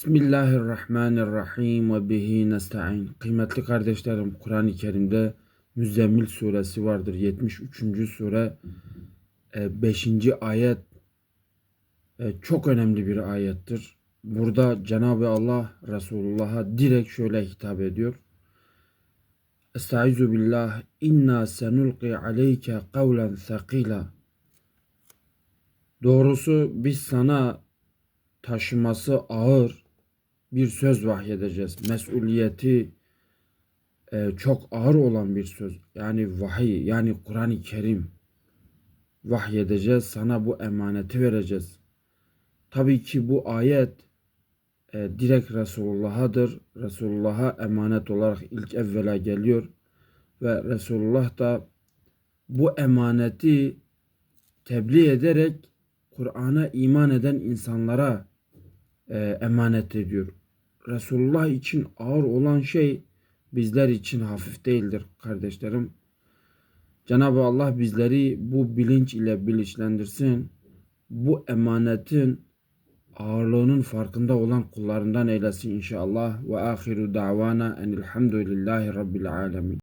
Bismillahirrahmanirrahim ve bihi nesta'in. Kıymetli kardeşlerim, Kur'an-ı Kerim'de Müzzemmil suresi vardır. 73. sure 5. ayet e, çok önemli bir ayettir. Burada Cenab-ı Allah Resulullah'a direkt şöyle hitap ediyor. Estaizu billah inna senulqi aleyke kavlen thakila. Doğrusu biz sana taşıması ağır bir söz vahyedeceğiz. Mesuliyeti e, çok ağır olan bir söz. Yani vahiy, yani Kur'an-ı Kerim vahyedeceğiz. Sana bu emaneti vereceğiz. Tabii ki bu ayet e, direkt Resulullah'adır. Resulullah'a emanet olarak ilk evvela geliyor. Ve Resulullah da bu emaneti tebliğ ederek Kur'an'a iman eden insanlara e, emanet ediyor. Resulullah için ağır olan şey bizler için hafif değildir kardeşlerim. Cenab-ı Allah bizleri bu bilinç ile bilinçlendirsin. Bu emanetin ağırlığının farkında olan kullarından eylesin inşallah. Ve ahiru davana enilhamdülillahi rabbil alemin.